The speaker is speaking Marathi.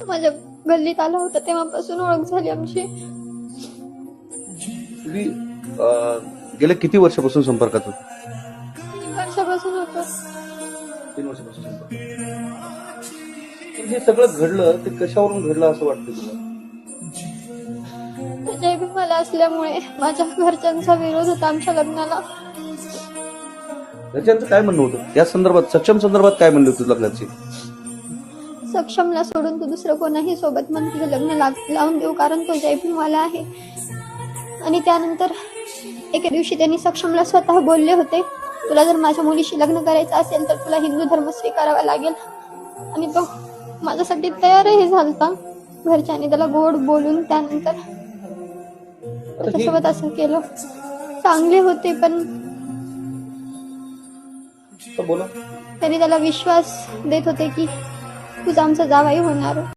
माझ्या गल्लीत आला होता तेव्हापासून ओळख झाली आमची. तुम्ही अं, गेल्या किती वर्षापासून संपर्कात होते? तीन वर्षापासून होतं. तीन वर्षापासून संपर्कात हे सगळं घडलं ते कशावरून घडलं असं वाटतं तुला जय मला असल्यामुळे माझ्या घरच्यांचा विरोध होता आमच्या लग्नाला. घरच्यांचं काय म्हणणं होतं? या संदर्भात सक्षम संदर्भात काय म्हणलं होतं लग्नाची? सक्षमला सोडून तू दुसरं कोणाही सोबत मन तुझं लग्न लाग- लावून देऊ कारण तो जयभीमवाला आहे. आणि त्यानंतर एके दिवशी त्यांनी सक्षमला स्वतः बोलले होते तुला जर माझ्या मुलीशी लग्न करायचं असेल तर तुला हिंदू धर्म स्वीकारावा लागेल. आणि तो माझ्यासाठी तयारही झालता. घरच्यांनी त्याला गोड बोलून त्यानंतर त्याच्यासोबत असं केलं. चांगले होते पण तर त्याला विश्वास देत होते की तुझा आमचा जावाई होणार.